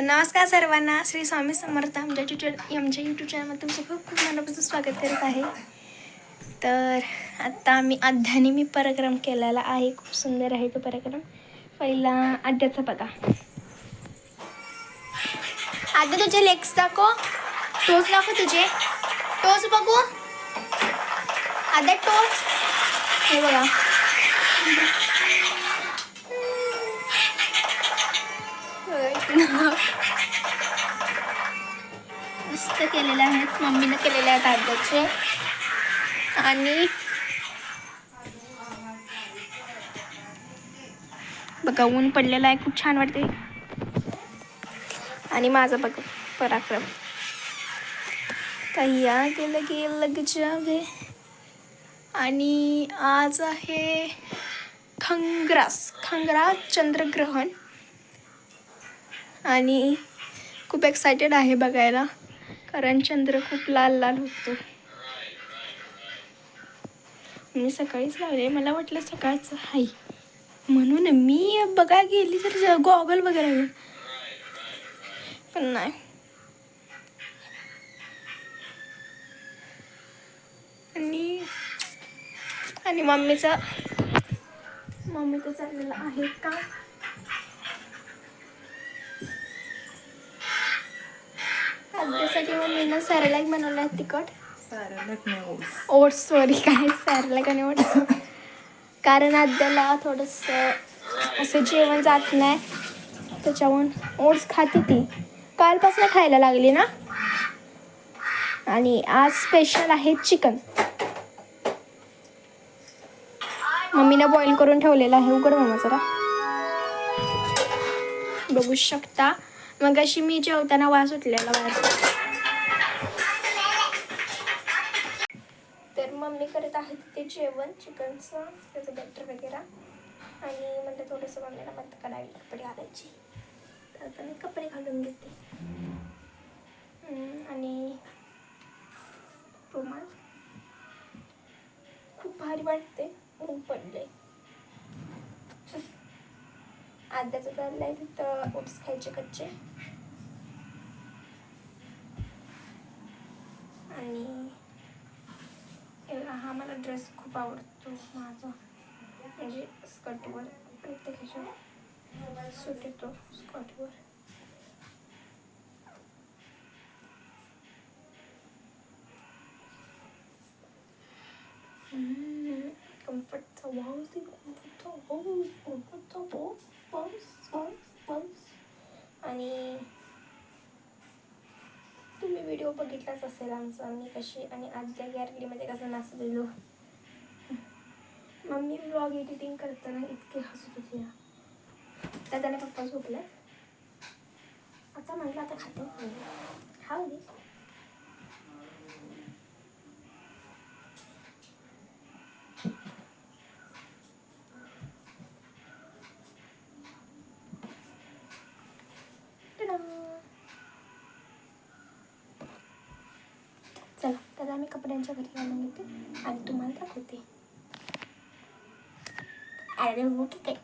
तर नमस्कार सर्वांना श्री स्वामी समर्थ आमच्या ट्युटर आमच्या यूट्यूब चॅनलमध्ये तुमचं खूप खूप मनापासून स्वागत करत आहे. तर आत्ता आम्ही आध्याने मी पराक्रम केलेला आहे. खूप सुंदर आहे तो पराक्रम. पहिला आद्याचा बघा. आद्या तुझे लेग्स दाखव. टोच दाखव तुझे. टोच बघू. आद्या टोच हे बघा. मस्त केलेलं आहेत मम्मीनं केलेले आहेत दादाचे आणि बघा ऊन पडलेलं आहे. खूप छान वाटते आणि माझा बघ पराक्रम. कह्या गेलं गे लग जावे. आणि आज आहे खंग्रास. खंग्रा चंद्रग्रहण. आणि खूप एक्सायटेड आहे बघायला. कारण चंद्र खूप लाल लाल होतो. मी सकाळीच लावले मला वाटलं सकाळचं हाय. म्हणून मी बघा गेली तर गॉगल वगैरे पण नाही. आणि आणि मम्मीचा मम्मीचा चाललेलं आहे का? आद्यासाठी मम्मीनं सॅरलॅक बनवलं आहे तिखट. ओट्स. सॉरी काय सॅरलॅक आणि ओट्स? कारण आद्याला थोडंसं असं जेवण जात नाही. त्याच्याहून ओट्स खाते ती. कालपासून खायला लागली ना? आणि आज स्पेशल आहे चिकन. मम्मीनं बॉईल करून ठेवलेलं आहे. उघड मम्मा जरा. बघू शकता. मग अशी मी जेवताना वास उठलेला बाहेर. मम्मी करत आहे ते जेवण चिकनचं त्याचं बटर वगैरे. आणि म्हटलं थोडंसं मम्मीला मत करावी कपडे घालायची तर आता मी कपडे घालून घेते. आणि रुमाल. खूप भारी वाटते ऊन पडले आद्याचं चाललंय तिथं ओट्स खायचे कच्चे. आणि हे- हा मला ड्रेस खूप आवडतो माझा. म्हणजे स्कर्टवर प्रत्येक सूट येतो स्कर्टवर कम्फर्टचा वास कम्फर्टचा वास कम्फर्टचा वास वास वास वास आणि तुम्ही व्हिडिओ बघितलाच असेल आमचा. मी कशी आणि आजच्या गॅरलीमध्ये कसं नाचलेलो. मम्मी ब्लॉग एडिटिंग करताना इतके हसत होते ना. त्या त्याने पप्पा झोपले. आता म्हटलं आता खाते. खाऊ दे Ta-da! चला तर आम्ही कपड्यांच्या घरी घालून घेते आणि तुम्हाला दाखवते. अरे हो की काय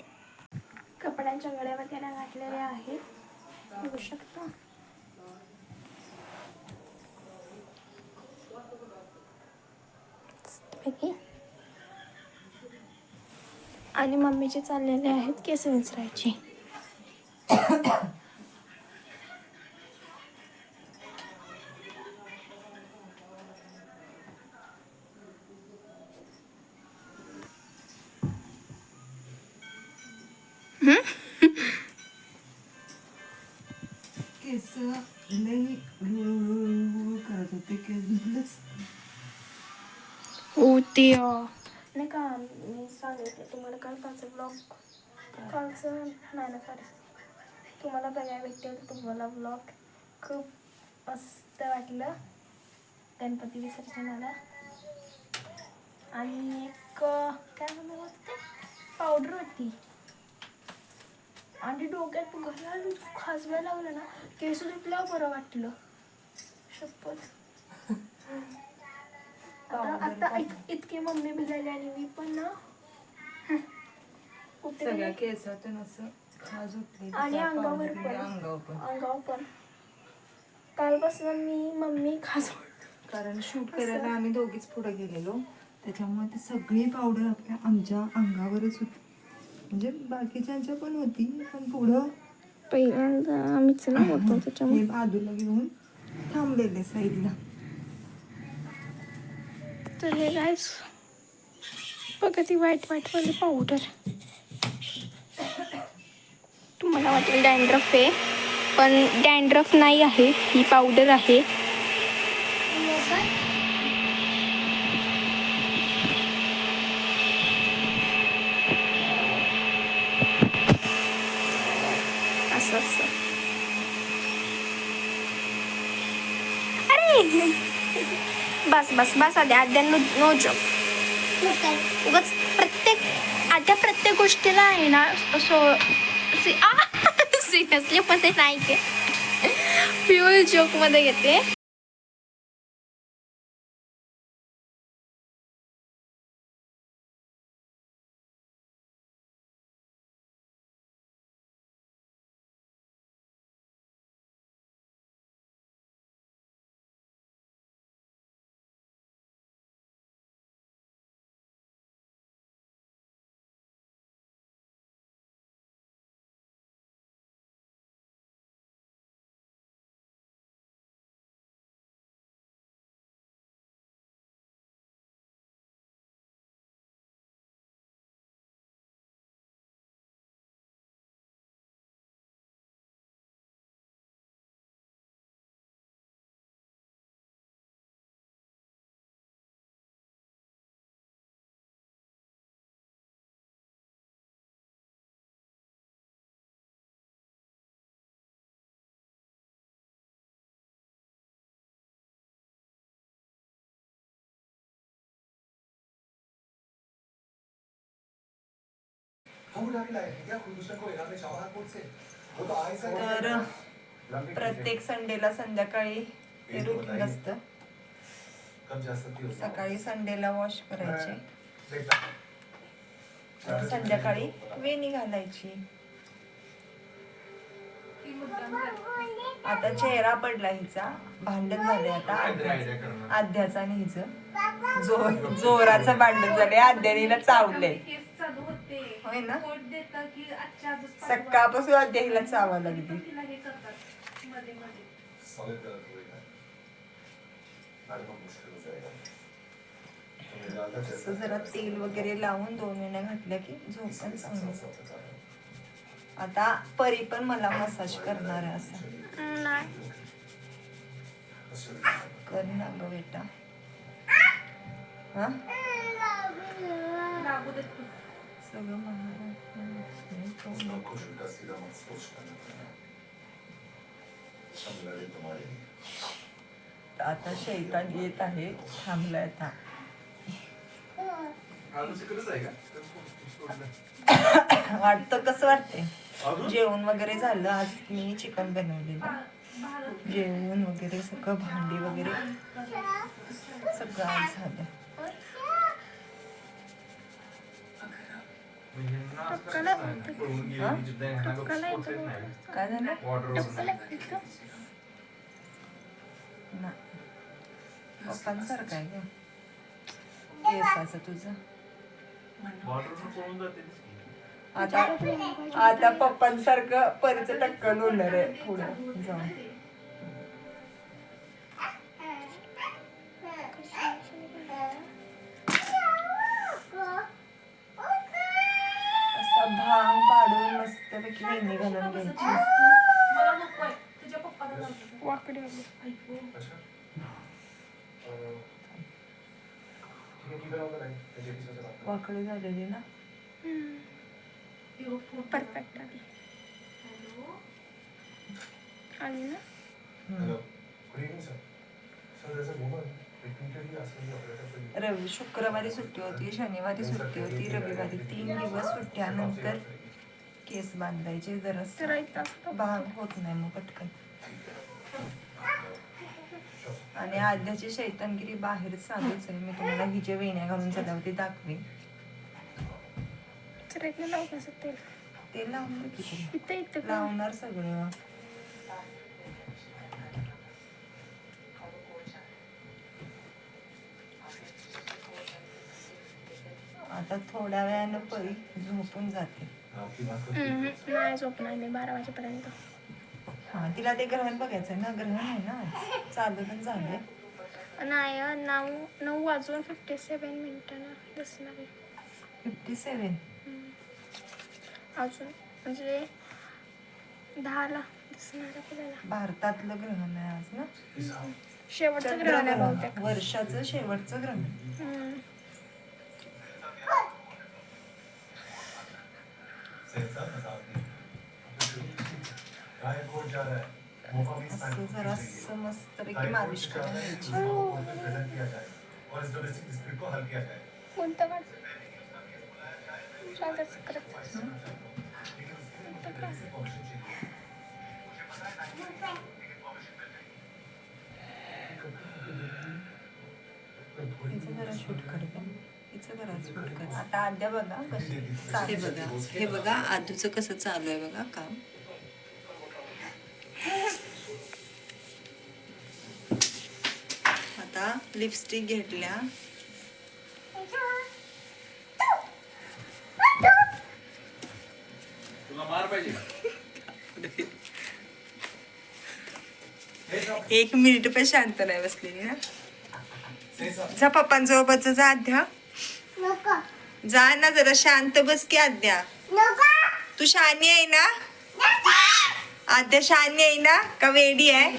कपड्यांच्या गळ्यावर वगैरे घातलेल्या आहेत. बघू शकता. आणि मम्मीचे चाललेले आहेत केस विंचरायचे. लई रुळू करत होते केस धुतलेच हो ते अं, नाही का मी सांगितलं तुम्हाला काल कालचं ब्लॉग कालचं नाही ना सॉरी तुम्हाला बघायला भेटेल तुम्हाला ब्लॉग खूप मस्त वाटलं. गणपती विसर्जनाला आणि एक काय म्हणतात होतं ते? पावडर होती. आणि डोक्यात घालायला खाजवायला लागलं ना केस धुतल्यावर बरं वाटलं. शपथ. आता आता इत- इतके मम्मी भिजायले आणि मी पण ना कुठे सगळ्या केसातून असं उठली. आणि अंगावर पण. अंगावर पण. अंगावर पण. कालपासून मी मम्मी खास कारण शूट करायला आम्ही दोघीच पुढे गेलेलो. त्याच्यामुळे ती सगळी पावडर आपल्या आमच्या अंगावरच होती. म्हणजे बाकीच्यांच्या पण होती पण पुढं पहिल्यांदा आम्हीच ना होतो त्याच्यामुळे. हे बाजूला घेऊन थांबलेले साईडला. तर हे गायस बघा ती व्हाईट व्हाईटवाली पावडर तुम्हाला वाटेल डॅन्ड्रफ आहे पण डॅन्ड्रफ नाही आहे ही पावडर आहे असं असं बस बस बस. Aadya Aadya no no job उगाच प्रत्येक आद्या प्रत्येक गोष्टीला आहे ना असं सिरियसली मध्ये नाही घे प्युअर जोकमध्ये घेते. तर प्रत्येक संडेला संध्याकाळी हे रुटीन असतं सकाळी संडेला वॉश करायचे. संध्याकाळी वेणी घालायची. आता चेहरा पडला हिचा. भांडण झाले आता. आद्याचं. आणि हिचं. जोर जोराचं भांडण झाले आद्यानीला चावले होय ना? सकाळपासून हिला चावा लागली. जरा तेल वगैरे लावून दोन वेळा घातल्या की झोप पण चांगली आता परी पण मला मसाज करणार आहे असं. नाही. कर ना ग बेटा. हा? आता शैतान येत आहे थांबलाय आता. वाटतं कसं वाटते जेवण वगैरे झालं आज मी चिकन बनवलेलं. जेवण वगैरे सगळं भांडी वगैरे सगळं आज झालं. काय झालं ना पप्पांसारखं आहे ग केसाचं तुझं आता आता पप्पांसारखं परीचं टक्कन होणार आहे पुढे. जाऊन मस्तपैकी वेणी घालून घ्यायची वाकडी. वाकडी झालेली ना? परफेक्ट आली. आली ना? रवि शुक्रवारी सुट्टी होती शनिवारी सुट्टी होती रविवारी तीन दिवस सुट्ट्यानंतर केस बांधायचे असतं. भाग होत नाही मग पटकन. आणि आद्याची शैतानगिरी बाहेर चालूच आहे. मी तुम्हाला हिच्या वेण्या घालून सदावती दाखवे तेल? ते लावून? लावणार सगळं. आता थोड्या वेळानं परी झोपून जाते. हम्म, नाही झोपणार मी बारा वाजेपर्यंत. हा तिला ते ग्रहण बघायचंय ना ग्रहण आहे ना आज. चालू पण झालंय. नाही अं, नऊ नऊ वाजून फिफ्टी सेवन मिनिटांना दिसणार आहे. फिफ्टी सेवन अजून म्हणजे दहाला दिसणार आहे आपल्याला. भारतातलं ग्रहण आहे आज ना? शेवटचं ग्रहण आहे. बहुतेक. वर्षाचं शेवटचं ग्रहण. हम्म. असं जरा मस्तपैकी मालिश करून घ्यायची कोणतं काढ? हिचं जरा शूट करते हिचं जरा शूट कर आता आद्या बघा कशी हे बघा हे बघा आधूचं कसं चालू आहे बघा काम आता लिपस्टिक घेतल्या. तुला मार पाहिजे. एक मिनिट पण शांत नाही बसलेली ना जा पप्पांसोबतच जा आद्या. जा ना जरा शांत बस की आद्या. तू शानी आहे ना? आद्या शानी आहे ना? का वेडी आहे.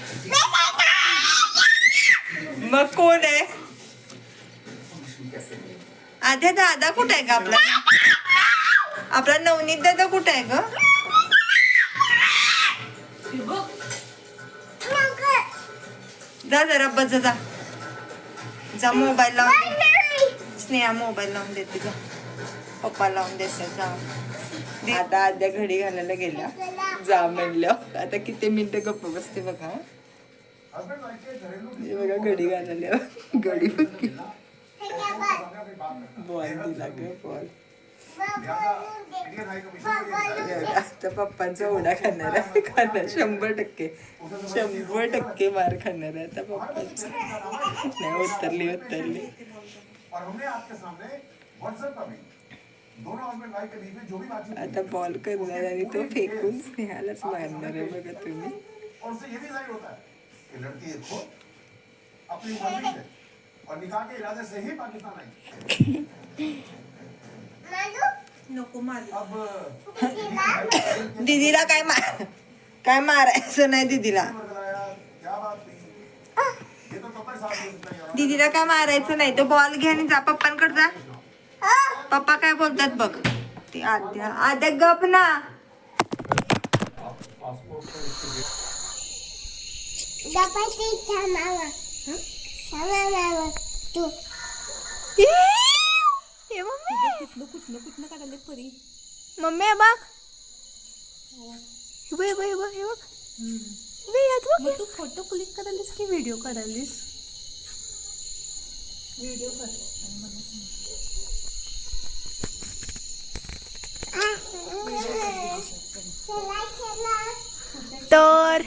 मग कोण आहे? आद्या दादा कुठे आहे का आपला? आपला नवनीत दादा कुठे आहे ग? जा जरा बस जा जा. मोबाईल लावून दे. स्नेहा मोबाईल लावून देते जा. पप्पा लावून देते जा. दे. आता आध्या घडी घालायला गेल्या. जा म्हणलं. आता किती मिनिटं गप्प बसते बघा. हे बघा घडी घालायला घडी बघ बॉल दिला ग बॉल. आता पप्पांचा ओढा खाणार आहे. खाणार शंभर टक्के. शंभर टक्के मार खाणार आहे आता पप्पांचा. नाही उतरली उतरली. आता बॉल करणार आणि तो फेकून स्नेहालाच मारणार आहे बघा तुम्ही. है कि लड़की एक खुद अपनी मर्जी से। और निकाह के इरादे से ही पाकिस्तान आई। नको मार अब दीदीला? काय मार काय मारायचं नाही दीदीला? हो। है दीदीला काय मारायचं नाही तो बॉल घे आणि जा पप्पांकडे जा. पप्पा काय बोलतात बघ? ते आद्या आद्या गप ना. हे मम्मी मम्मी हे बघ हे बघ हे बघ हे बघ हे बघ. तू फोटो क्लिक करायलीस की व्हिडिओ काढालीस तर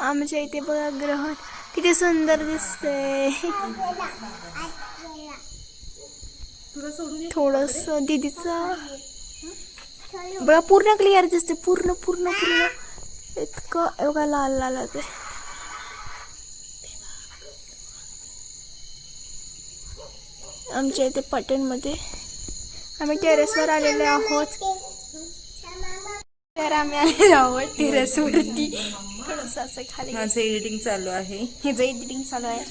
आमच्या इथे बघा ग्रहण. किती सुंदर दिसतंय. थोडस दीदीचं. बघा पूर्ण क्लिअर दिसते पूर्ण पूर्ण पूर्ण. इतकं एवढा लाल लाल होते आमच्या इथे पटणमध्ये आम्ही टेरेसवर आलेले आहोत. तर आम्ही आलेलो आहोत टेरेसवरती थोडंसं असं खाली माझं एडिटिंग चालू आहे. हे जे एडिटिंग चालू आहे.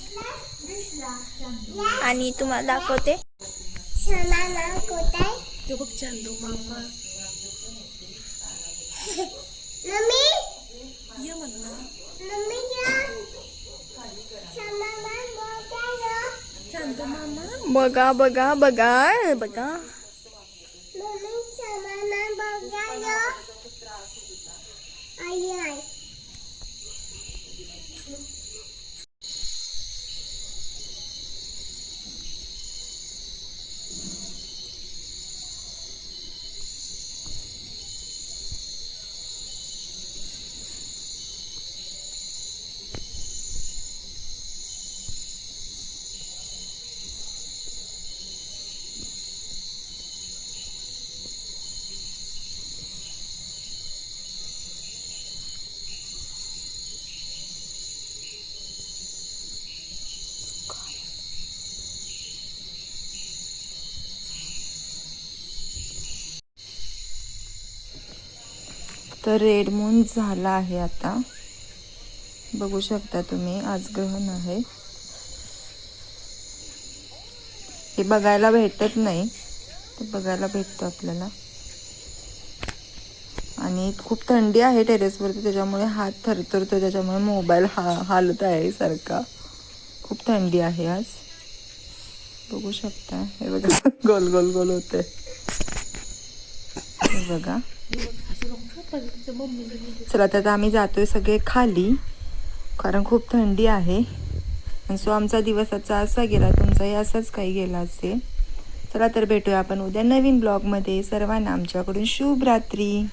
आणि तुम्हाला दाखवते. तो बघ चांदू मामा. ये म्हणला. चांदू मामा. बघा बघा बघा बघा. तर रेड मून झाला आहे आता. बघू शकता तुम्ही आज ग्रहण आहे. हे बघायला भेटत नाही. ते बघायला भेटतं आपल्याला. आणि खूप थंडी आहे टेरेसवरती त्याच्यामुळे हात थरथरतो त्याच्यामुळे मोबाईल हा हालत आहे सारखा. खूप थंडी आहे आज. बघू शकता. हे बघा गोल गोल गोल होते हे बघा. चला तर आता आम्ही जातोय सगळे खाली कारण खूप थंडी आहे. आणि सो आमचा दिवस आजचा असा गेला तुमचाही असाच काही गेला असेल. चला तर भेटूया आपण उद्या नवीन ब्लॉगमध्ये. सर्वांना आमच्याकडून शुभ रात्री.